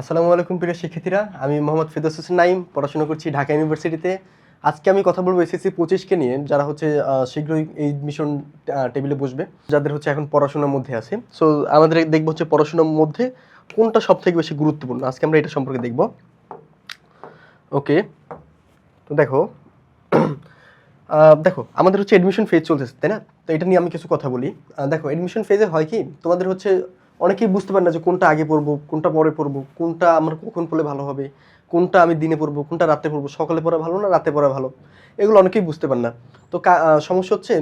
আসসালামু আলাইকুম প্রিয় শিক্ষার্থীরা, আমি মোহাম্মদ ফিরদৌস হোসেন নাইম পড়াশোনা করছি ঢাকা ইউনিভার্সিটিতে। আজকে আমি কথা বলব এসএসসি পঁচিশকে নিয়ে, যারা হচ্ছে শীঘ্রই এই মিশন টেবিলে বসবে, যাদের হচ্ছে এখন পড়াশোনার মধ্যে আছে। সো আমাদের দেখব হচ্ছে পড়াশোনার মধ্যে কোনটা সব থেকে বেশি গুরুত্বপূর্ণ। আজকে আমরা এটা সম্পর্কে দেখব। ওকে তো দেখো দেখো, আমাদের হচ্ছে এডমিশন ফেজ চলতেছে, তাই না? তো এটা নিয়ে আমি কিছু কথা বলি। দেখো এডমিশন ফেজে হয় কি, তোমাদের হচ্ছে অনেকেই বুঝতে পারে না যে কোনটা আগে পড়ব, কোনটা পরে পড়ব, কোনটা আমার কখন পড়লে ভালো হবে, কোনটা আমি দিনে পড়ব, কোনটা রাতে পড়ব, সকালে পড়া ভালো না রাতে পড়া ভালো? এগুলো অনেকেই বুঝতে পারে না। তো সমস্যা হচ্ছে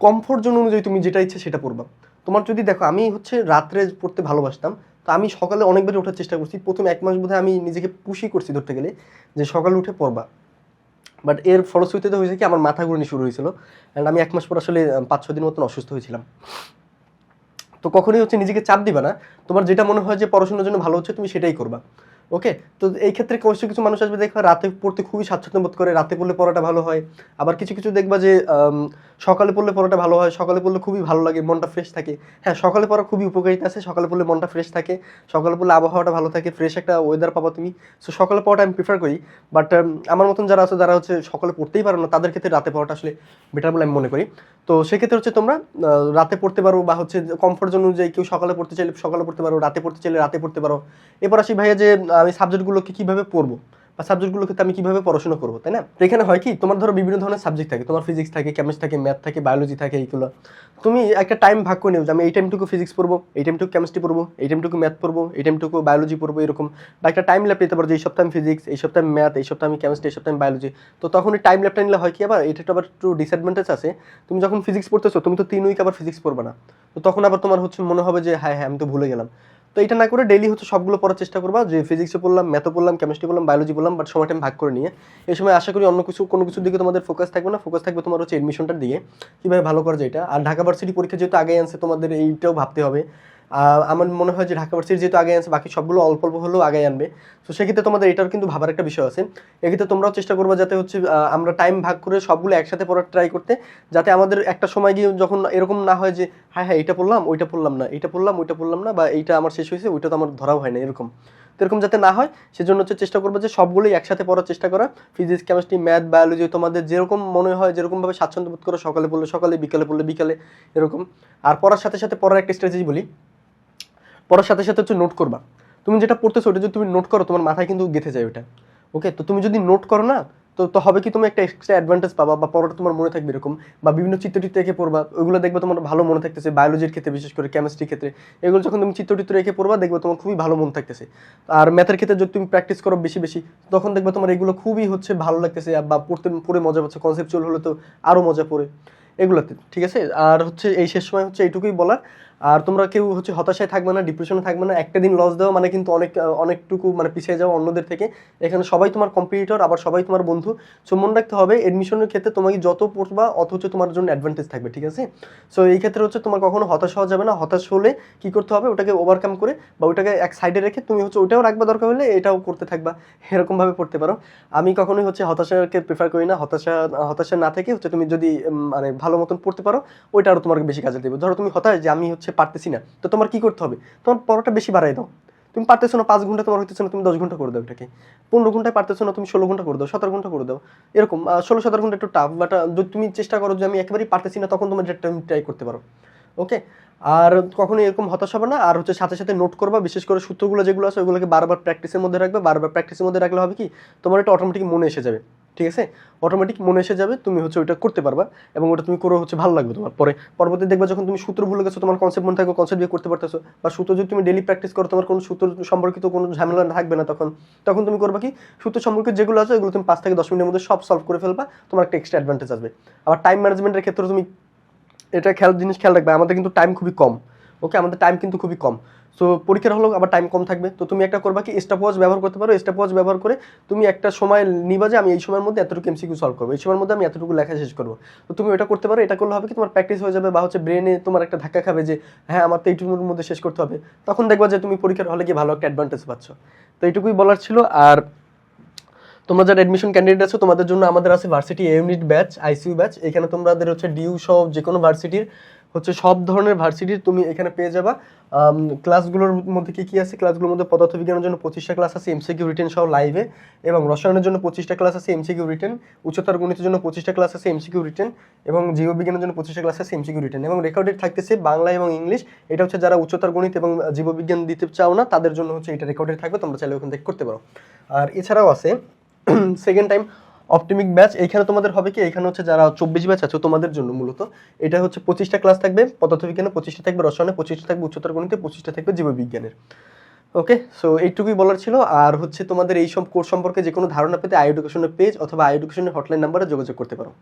কমফোর্ট জোন অনুযায়ী তুমি যেটা ইচ্ছে সেটা পড়বা। তোমার যদি দেখো, আমি হচ্ছে রাত্রে পড়তে ভালোবাসতাম, তো আমি সকালে অনেকবারই ওঠার চেষ্টা করছি। প্রথম এক মাস বোধহয় আমি নিজেকে পুষি করছি ধরতে গেলে যে সকালে উঠে পড়বা। বাট এর ফলশ্রুতিতে হয়েছে কি, আমার মাথা ঘুরনি শুরু হয়েছিল। অ্যান্ড আমি এক মাস পর আসলে পাঁচ ছ দিন মতন অসুস্থ হয়েছিলাম। তো কখনোই হচ্ছে নিজেকে চাপ দিবে না। তোমার যেটা মনে হয় যে পড়াশোনার জন্য ভালো হচ্ছে, তুমি সেটাই করবা। ওকে তো এই ক্ষেত্রে কিছু কিছু মানুষ আসবে দেখবা রাতে পড়তে খুবই স্বাচ্ছন্দ্য বোধ করে, রাতে পড়লে পড়াটা ভালো হয়। আবার কিছু কিছু দেখবা যে সকালে পড়লে পড়াটা ভালো হয়, সকালে পড়লে খুবই ভালো লাগে, মনটা ফ্রেশ থাকে। হ্যাঁ সকালে পড়া খুবই উপকারিতা আছে, সকালে পড়লে মনটা ফ্রেশ থাকে, সকালে পড়লে আবহাওয়াটা ভালো থাকে ফ্রেশ একটা ওয়েদার পাবো তুমি। সো সকালে পড়াটা আমি প্রিফার করি বাট আমার মতন যারা আছে, যারা হচ্ছে সকালে পড়তেই পারো না, তাদের ক্ষেত্রে রাতে পড়াটা আসলে বেটার বলে আমি মনে করি। তো সেক্ষেত্রে হচ্ছে তোমরা রাতে পড়তে পারো বা হচ্ছে কমফোর্ট জোন অনুযায়ী কেউ সকালে পড়তে চাইলে সকালে পড়তে পারো, রাতে পড়তে চাইলে রাতে পড়তে পারো। এরপর আসি ভাইয়া যে, আমি সাবজেক্টগুলোকে কীভাবে পড়ব? বা সাবজেক্টগুলোকে আমি কীভাবে পড়াশোনা করব, তাই না? তো এখানে হয় কি, তোমার ধরো বিভিন্ন ধরনের সাবজেক্ট থাকে, তোমার ফিজিক্স থাকে কেমিস্ট্রি থাকে ম্যাথ থাকে বায়োলজি থাকে, এইগুলো। তুমি একটা টাইম ভাগ করে নিও যে আমি এই টাইমটুকু ফিজিক্স পড়ব, এই টাইমটুকু কেমিস্ট্রি পড়ব, এই টাইমটুকু ম্যাথ পড়ব, এই টাইমটুকু বায়োলজি পড়ব, এরকম। বা একটা টাইম ল্যাপ নিতে পারো যে এই সপ্তাহে আমি ফিজিক্স এই সপ্তাহে ম্যাথ এই সপ্তাহে আমি কেমিস্ট্রি এই সপ্তাহে বায়োলজি তো তখন এই টাইম ল্যাপটা নিলে হয় কি, আবার এটা আবার একটু ডিসঅ্যাডভান্টেজ আছে। তুমি যখন ফিজিক্স পড়তেছো, তুমি তো তিন উইক আবার ফিজিক্স পড়বে না। তো তখন আবার তোমার হচ্ছে মনে হবে যে হ্যাঁ হ্যাঁ আমি তো ভুলে গেলাম। তো এটা না করে ডেলি হচ্ছে সবগুলো পড়ার চেষ্টা করবা। যে ফিজিক্সে পড়লাম ম্যাথ পড়লাম কেমিস্ট্রি পড়লাম বায়োলজি পড়লাম বাট টাইম ভাগ করে নিয়ে। এই সময় আশা করি অন্য কিছু, কোনো কিছুর দিকে তোমাদের ফোকাস থাকবে না। ফোকাস থাকবে তোমার হচ্ছে এডমিশনটার দিকে। কীভাবে ভালো করা যায় এটা? আর ঢাকা ভার্সিটি পরীক্ষা যেহেতু আগে আনছে, তোমাদের এইটাও ভাবতে হবে। আমার মনে হয় যে ঢাকা ভার্সিটি যেহেতু আগে আনছে, বাকি সবগুলো অল্প অল্প হলেও আগে আনবে। তো সেক্ষেত্রে তোমাদের এটার কিন্তু ভাবার একটা বিষয় আছে। এক্ষেত্রে তোমরাও চেষ্টা করবে যাতে হচ্ছে আমরা টাইম ভাগ করে সবগুলো একসাথে পড়ার ট্রাই করতে, যাতে আমাদের একটা সময় গিয়ে যখন এরকম না হয় যে হ্যাঁ হ্যাঁ এটা পড়লাম, ওইটা পড়লাম না, এইটা পড়লাম, ওইটা পড়লাম না, বা এইটা আমার শেষ হয়েছে, ওইটা তো আমার ধরাও হয় না, এরকম। তো এরকম যাতে না হয়, সেজন্য হচ্ছে চেষ্টা করব যে সবগুলোই একসাথে পড়ার চেষ্টা করা। ফিজিক্স কেমিস্ট্রি ম্যাথ বায়োলজি তোমাদের যেরকম মনে হয়, যেরকমভাবে স্বাচ্ছন্দ্য বোধ করো, সকালে পড়লে সকালে, বিকালে পড়লে বিকালে, এরকম। আর পড়ার সাথে সাথে পড়ার একটা স্ট্র্যাটেজি বলি। পড়ার সাথে সাথে হচ্ছে নোট করবা। তুমি যেটা পড়তেছো ওটা যদি তুমি নোট করো, তোমার মাথায় কিন্তু গেঁথে যায় ওটা ওকে তো তুমি যদি নোট করো না, তো তো হবে কি তুমি একটা এক্সট্রা অ্যাডভান্টেজ পাবা বা পড়াটা তোমার মনে থাকবে এরকম, বা বিভিন্ন চিত্রটিতে রেখে পড়বা, ওইগুলো দেখবে তোমার ভালো মনে থাকতেছে বায়োলজির ক্ষেত্রে, বিশেষ করে কেমিস্ট্রির ক্ষেত্রে। এগুলো যখন তুমি চিত্রটিতে রেখে পড়বা, দেখবে তোমার খুবই ভালো মনে থাকতেছে। আর ম্যাথের ক্ষেত্রে যদি তুমি প্র্যাকটিস করো বেশি বেশি, তখন দেখবে তোমার এগুলো খুবই হচ্ছে ভালো লাগতেছে বা পড়তে, পড়ে মজা পাচ্ছে কনসেপচুয়াল হলে তো আরও মজা পড়ে। এগুলোতে, ঠিক আছে? আর হচ্ছে এই শেষ সময় হচ্ছে এইটুকুই বলার। আর তোমরা কেউ হচ্ছে হতাশায় থাকবে না ডিপ্রেশনে থাকবে না। একটা দিন লস দেওয়া মানে কিন্তু অনেক, অনেকটুকু মানে পিছিয়ে যাওয়া অন্যদের থেকে। এখানে সবাই তোমার কম্পিটিটর আবার সবাই তোমার বন্ধু। সো মনে রাখতে হবে এডমিশনের ক্ষেত্রে তোমাকে যত পড়বা অত হচ্ছে তোমার জন্য অ্যাডভান্টেজ থাকবে, ঠিক আছে? সো এই ক্ষেত্রে হচ্ছে তোমার কখনো হতাশ হওয়া যাবে না। হতাশ হলে কি করতে হবে? ওটাকে ওভারকাম করে বা ওটাকে এক সাইডে রেখে তুমি হচ্ছে ওটাও রাখবা দরকার হলে, এটাও করতে থাকবা। এরকমভাবে পড়তে পারো। আমি কখনোই হচ্ছে হতাশাকে প্রিফার করি না। হতাশা হতাশা না থেকে হচ্ছে তুমি যদি মানে ভালো মতন পড়তে পারো, ওইটা আরও তোমাকে বেশি কাজে দেবে। ধরো তুমি হতাশ যে আমি হচ্ছে পারতেছি না। তো তোমার কি করতে হবে? তোমার পড়াটা বেশি বাড়াই দাও। তুমি পারতেছো না, পাঁচ ঘণ্টা তোমার হইতেছে না, তুমি দশ ঘণ্টা করে দাও এটাকে। পনেরো ঘন্টায় পারতেছো না, তুমি ষোলো ঘণ্টা করে দাও, সতেরো ঘণ্টা করে দাও। এরকম ষোলো সতেরো ঘণ্টা একটু টাফ বাট যদি তুমি চেষ্টা করো যে আমি একেবারেই পারতেছি না, তখন তোমার যেটা ট্রাই করতে পারো। ওকে আর কখনো এরকম হতাশ হবে না। আর হচ্ছে সাথে সাথে নোট করবা, বিশেষ করে সূত্রগুলো যেগুলো আছে, ওগুলোকে বারবার প্র্যাকটিসের মধ্যে রাখবে। বারবার প্র্যাকটিসের মধ্যে রাখলে হবে কি? তোমার এটা অটোমেটিক মনে এসে যাবে। ঠিক আছে? অটোমেটিক মনে এসে যাবে, তুমি হচ্ছে ওইটা করতে পারবা এবং ওটা তুমি করে হচ্ছে ভালো লাগবে তোমার। পরে পরবর্তী দেখবে যখন তুমি সূত্র ভুলে গেছো, তোমার কনসেপ্ট মনে থাকবে কনসেপ্ট দিয়ে করতে পারতেছো। বা সূত্র যদি তুমি ডেলি প্র্যাকটিস করো, তোমার কোনো সূত্র সম্পর্কিত কোনো ঝামেলা থাকবে না তখন। তখন তুমি করবা কি? সূত্র সম্পর্কিত যেগুলো আছে, ওগুলো তুমি পাঁচ থেকে দশ মিনিটের মধ্যে সব সলভ করে ফেলবা, তোমার একটা এক্সট্রা অ্যাডভান্টেজ আসবে। আবার টাইম ম্যানেজমেন্টের ক্ষেত্রে তুমি এটা খেয়াল, জিনিস খেয়াল রাখবে, আমাদের কিন্তু টাইম খুবই কম। ওকে আমাদের টাইম কিন্তু খুবই কম। সো পরীক্ষার হলেও আবার টাইম কম থাকবে। তো তুমি একটা করবা কি স্টপ ওয়াচ ব্যবহার করতে পারো স্টপ ওয়াচ ব্যবহার করে তুমি একটা সময় নিবা যে আমি এই সময়ের মধ্যে এতটুকু এমসিকিউ সলভ করব, এই সময়ের মধ্যে আমি এতটুকু লেখা শেষ করব। তো তুমি এটা করতে পারো, এটা করলে হবে কি তোমার প্র্যাকটিস হয়ে যাবে বা হচ্ছে ব্রেনে তোমার একটা ধাক্কা খাবে যে হ্যাঁ আমার তো এইটুকুর মধ্যে শেষ করতে হবে। তখন দেখবা যে তুমি পরীক্ষার হলে গিয়ে ভালো একটা অ্যাডভান্টেজ পাচ্ছ। তো এইটুকুই বলার ছিল। আর তোমরা যারা অ্যাডমিশন ক্যান্ডিডেট আছো, তোমাদের জন্য আমাদের আছে varsity unit batch ICU batch এখানে তোমাদের হচ্ছে ডিউ সহ যে কোনো ভার্সিটির হচ্ছে সব ধরনের ভার্সিটির তুমি এখানে পেয়ে যাবা। ক্লাসগুলোর মধ্যে কী কী আছে? ক্লাসগুলোর মধ্যে পদার্থবিজ্ঞানের জন্য পঁচিশটা ক্লাস আছে এমসিকিউ রিটেন সহ লাইভে এবং রসায়নের জন্য পঁচিশটা ক্লাস আছে এমসিকিউ রিটেন উচ্চতর গণিতের জন্য পঁচিশটা ক্লাস আছে এমসিকিউ রিটেন এবং জীববিজ্ঞানের জন্য পঁচিশটা ক্লাস আছে এমসিকিউ রিটেন এবং রেকর্ডেড থাকতেছে বাংলা এবং ইংলিশ। এটা হচ্ছে যারা উচ্চতর গণিত এবং জীববিজ্ঞান দিতে চাও না, তাদের জন্য হচ্ছে এটা রেকর্ডেড থাকবে। তোমরা চাইলে ওখান থেকে করতে পারো। আর এছাড়াও আছে সেকেন্ড টাইম অপটিমিক ব্যাচ এইখানে তোমাদের হবে কি? এখানে হচ্ছে যারা চব্বিশ ব্যাচ আছে তোমাদের জন্য মূলত। এটা হচ্ছে পঁচিশটা ক্লাস থাকবে, পদার্থবিজ্ঞানে পঁচিশটা থাকবে, রসায়নে পঁচিশটা থাকবে, উচ্চতর গণিতে পঁচিশটা থাকবে, জীববিজ্ঞানের। ওকে সো এইটুকুই বলার ছিল। আর হচ্ছে তোমাদের এই সব কোর্স সম্পর্কে যে কোনো ধারণা পেতে আই এডুকেশনের পেজ অথবা আই এডুকেশনের হটলাইন নাম্বারে যোগাযোগ করতে পারো।